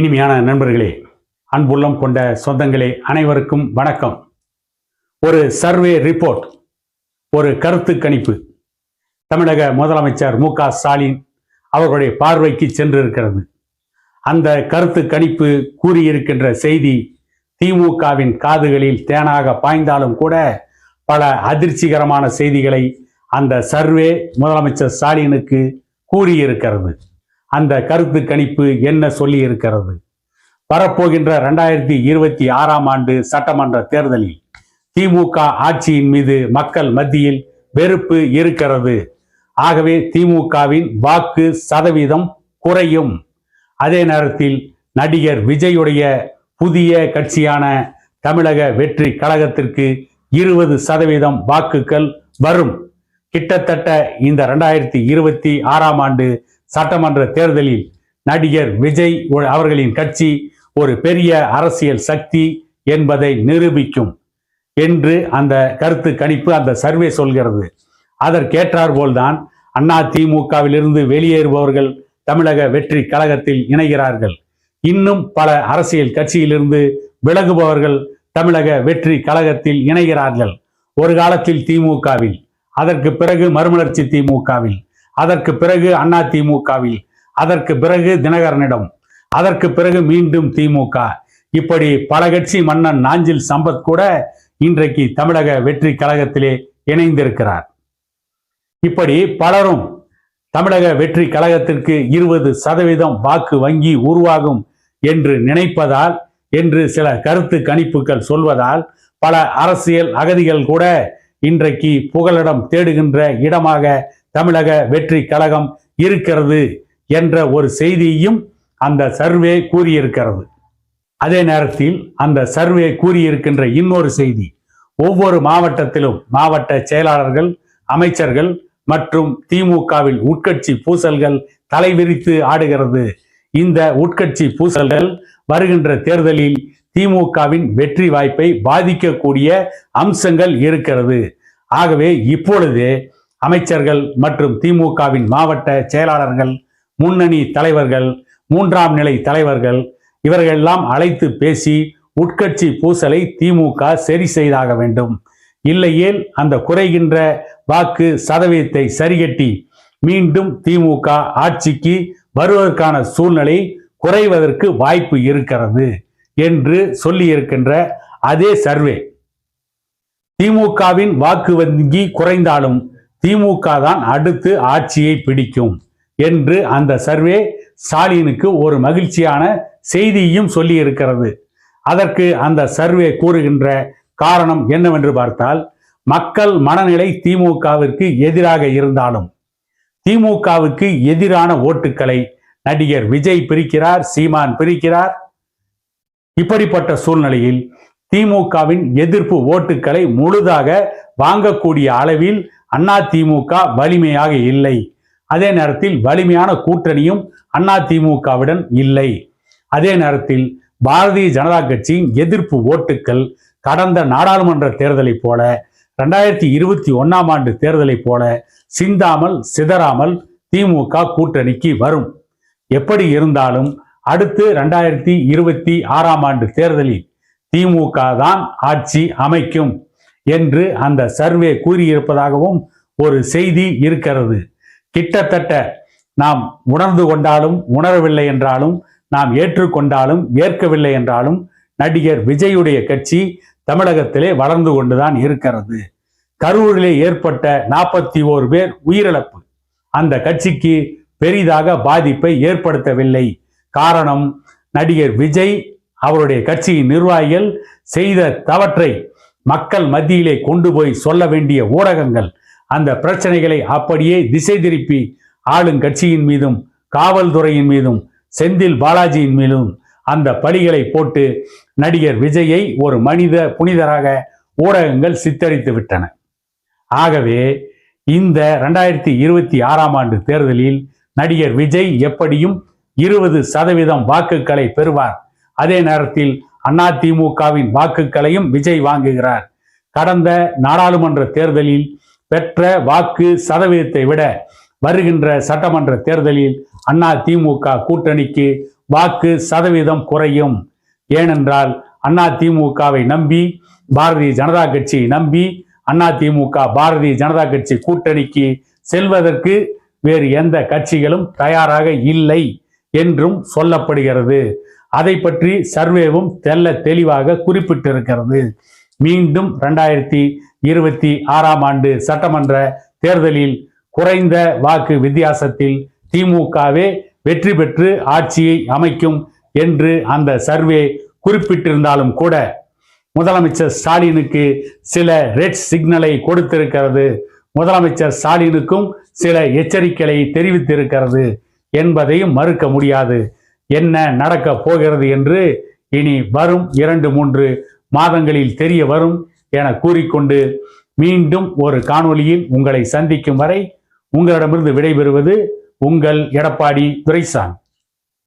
இனிமையான நண்பர்களே அன்புள்ளம் கொண்ட சொந்தங்களே அனைவருக்கும் வணக்கம். ஒரு சர்வே ரிப்போர்ட் ஒரு கருத்து கணிப்பு. தமிழக முதலமைச்சர் மு க ஸ்டாலின் அவர்களுடைய பார்வைக்கு சென்றிருக்கிறது. அந்த கருத்து கணிப்பு கூறியிருக்கின்ற செய்தி திமுகவின் காதுகளில் தேனாக பாய்ந்தாலும் கூட பல அதிர்ச்சிகரமான செய்திகளை அந்த சர்வே முதலமைச்சர் ஸ்டாலினுக்கு கூறியிருக்கிறது. அந்த கருத்து கணிப்பு என்ன சொல்லி இருக்கிறது வரப்போகின்ற ரெண்டாயிரத்தி இருபத்தி ஆறாம் ஆண்டு சட்டமன்ற தேர்தலில் திமுக ஆட்சியின் மீது மக்கள் மத்தியில் வெறுப்பு இருக்கிறது. ஆகவே திமுகவின் வாக்கு சதவீதம் குறையும். அதே நேரத்தில் நடிகர் விஜயுடைய புதிய கட்சியான தமிழக வெற்றி கழகத்திற்கு இருபது சதவீதம் வாக்குகள் வரும். கிட்டத்தட்ட இந்த ரெண்டாயிரத்தி இருபத்தி ஆறாம் ஆண்டு சட்டமன்ற தேர்தலில் நடிகர் விஜய் அவர்களின் கட்சி ஒரு பெரிய அரசியல் சக்தி என்பதை நிரூபிக்கும் என்று அந்த கருத்து கணிப்பு அந்த சர்வே சொல்கிறது. அதற்கேற்றார் போல்தான் அண்ணா திமுகவிலிருந்து வெளியேறுபவர்கள் தமிழக வெற்றி கழகத்தில் இணைகிறார்கள். இன்னும் பல அரசியல் கட்சியிலிருந்து விலகுபவர்கள் தமிழக வெற்றி கழகத்தில் இணைகிறார்கள். ஒரு காலத்தில் திமுகவில் அதற்கு பிறகு மறுமலர்ச்சி திமுகவில். அதற்கு பிறகு அண்ணா திமுகவில் அதற்கு பிறகு தினகரனிடம் அதற்கு பிறகு மீண்டும் திமுக. இப்படி பல கட்சி மன்னன் நாஞ்சில் சம்பத் கூட இன்றைக்கு தமிழக வெற்றி கழகத்திலே இணைந்திருக்கிறார். இப்படி பலரும் தமிழக வெற்றி கழகத்திற்கு இருபது சதவீதம் வாக்கு வங்கி உருவாகும் என்று நினைப்பதால் என்று சில கருத்து கணிப்புகள் சொல்வதால் பல அரசியல் அகதிகள் கூட இன்றைக்கு புகலிடம் தேடுகின்ற இடமாக தமிழக வெற்றி கழகம் இருக்கிறது என்ற ஒரு செய்தியும் அந்த சர்வே கூறியிருக்கிறது. அதே நேரத்தில் அந்த சர்வே கூறியிருக்கின்ற இன்னொரு செய்தி ஒவ்வொரு மாவட்டத்திலும் மாவட்ட செயலாளர்கள் அமைச்சர்கள் மற்றும் திமுகவில் உட்கட்சி பூசல்கள் தலைவிரித்து ஆடுகிறது. இந்த உட்கட்சி பூசல்கள் வருகின்ற தேர்தலில் திமுகவின் வெற்றி வாய்ப்பை பாதிக்கக்கூடிய அம்சங்கள் இருக்கிறது. ஆகவே இப்பொழுதே அமைச்சர்கள் மற்றும் திமுகவின் மாவட்ட செயலாளர்கள் முன்னணி தலைவர்கள் மூன்றாம் நிலை தலைவர்கள் இவர்களெல்லாம் அழைத்து பேசி உட்கட்சி பூசலை திமுக சரி செய்தாக வேண்டும். இல்லையேல் அந்த குறைகின்ற வாக்கு சதவீதத்தை சரிகட்டி மீண்டும் திமுக ஆட்சிக்கு வருவதற்கான சூழ்நிலை குறைவதற்கு வாய்ப்பு இருக்கிறது என்று சொல்லியிருக்கின்ற அதே சர்வே. திமுகவின் வாக்கு வங்கி குறைந்தாலும் திமுக தான் அடுத்து ஆட்சியை பிடிக்கும் என்று அந்த சர்வே ஸ்டாலினுக்கு ஒரு மகிழ்ச்சியான செய்தியும் சொல்லி இருக்கிறது அதற்கு அந்த சர்வே கூறுகின்ற காரணம் என்னவென்று பார்த்தால் மக்கள் மனநிலை திமுகவிற்கு எதிராக இருந்தாலும் திமுகவுக்கு எதிரான ஓட்டுக்களை நடிகர் விஜய் பிரிக்கிறார் சீமான் பிரிக்கிறார். இப்படிப்பட்ட சூழ்நிலையில் திமுகவின் எதிர்ப்பு ஓட்டுக்களை முழுதாக வாங்கக்கூடிய அளவில் அண்ணா திமுக வலிமையாக இல்லை. அதே நேரத்தில் வலிமையான கூட்டணியும் அண்ணா திமுகவுடன் இல்லை. அதே நேரத்தில் பாரதிய ஜனதா கட்சியின் எதிர்ப்பு ஓட்டுக்கள் கடந்த நாடாளுமன்ற தேர்தலைப் போல ரெண்டாயிரத்தி இருபத்தி ஒன்னாம் ஆண்டு தேர்தலைப் போல சிந்தாமல் சிதறாமல் திமுக கூட்டணிக்கு வரும். எப்படி இருந்தாலும் அடுத்து ரெண்டாயிரத்தி இருபத்தி ஆறாம் ஆண்டு தேர்தலில் திமுக தான் ஆட்சி அமைக்கும். என்று அந்த சர்வே கூறியிருப்பதாகவும் ஒரு செய்தி இருக்கிறது. கிட்டத்தட்ட நாம் உணர்ந்து கொண்டாலும் உணரவில்லை என்றாலும் நாம் ஏற்றுக்கொண்டாலும் ஏற்கவில்லை என்றாலும் நடிகர் விஜயுடைய கட்சி தமிழகத்திலே வளர்ந்து கொண்டுதான் இருக்கிறது. கரூரிலே ஏற்பட்ட நாற்பத்தி ஓரு பேர் உயிரிழப்பு. அந்த கட்சிக்கு பெரிதாக பாதிப்பை ஏற்படுத்தவில்லை. காரணம் நடிகர் விஜய் அவருடைய கட்சியின் நிர்வாகிகள் செய்த தவற்றை மக்கள் மத்தியிலே கொண்டு போய் சொல்ல வேண்டிய ஊடகங்கள் அந்த பிரச்சனைகளை அப்படியே திசை திருப்பி ஆளுங்கட்சியின் மீதும் காவல்துறையின் மீதும் செந்தில் பாலாஜியின் மீதும் அந்த பலிகளை போட்டு நடிகர் விஜயை ஒரு மனித புனிதராக ஊடகங்கள் சித்தரித்து விட்டன. ஆகவே இந்த ரெண்டாயிரத்தி இருபத்தி ஆறாம் ஆண்டு தேர்தலில் நடிகர் விஜய் எப்படியும் இருபது சதவீதம் வாக்குகளை பெறுவார். அதே நேரத்தில் அதிமுகவின் வாக்குகளையும் விஜய் வாங்குகிறார். கடந்த நாடாளுமன்ற தேர்தலில் பெற்ற வாக்கு சதவீதத்தை விட வருகின்ற சட்டமன்ற தேர்தலில் அண்ணா திமுக கூட்டணிக்கு வாக்கு சதவீதம் குறையும். ஏனென்றால் அண்ணா திமுகவை நம்பி பாரதிய ஜனதா கட்சி நம்பி அண்ணா திமுக பாரதிய ஜனதா கட்சி கூட்டணிக்கு செல்வதற்கு வேறு எந்த கட்சிகளும் தயாராக இல்லை என்றும் சொல்லப்படுகிறது. அதை பற்றி சர்வேவும் தெல்ல தெளிவாக குறிப்பிட்டிருக்கிறது. மீண்டும் ரெண்டாயிரத்தி இருபத்தி ஆறாம் ஆண்டு சட்டமன்ற தேர்தலில் குறைந்த வாக்கு வித்தியாசத்தில் திமுகவே வெற்றி பெற்று ஆட்சியை அமைக்கும் என்று அந்த சர்வே குறிப்பிட்டிருந்தாலும் கூட முதலமைச்சர் ஸ்டாலினுக்கு சில ரெட் சிக்னலை கொடுத்திருக்கிறது. முதலமைச்சர் ஸ்டாலினுக்கும் சில எச்சரிக்கைகளை தெரிவித்திருக்கிறது என்பதையும் மறுக்க முடியாது. என்ன நடக்கப் போகிறது என்று இனி வரும் இரண்டு மூன்று மாதங்களில் தெரிய வரும் என கூறிக்கொண்டு மீண்டும் ஒரு காணொளியில் உங்களை சந்திக்கும் வரை உங்களிடமிருந்து விடைபெறுவது உங்கள் எடப்பாடி துரைசாமி.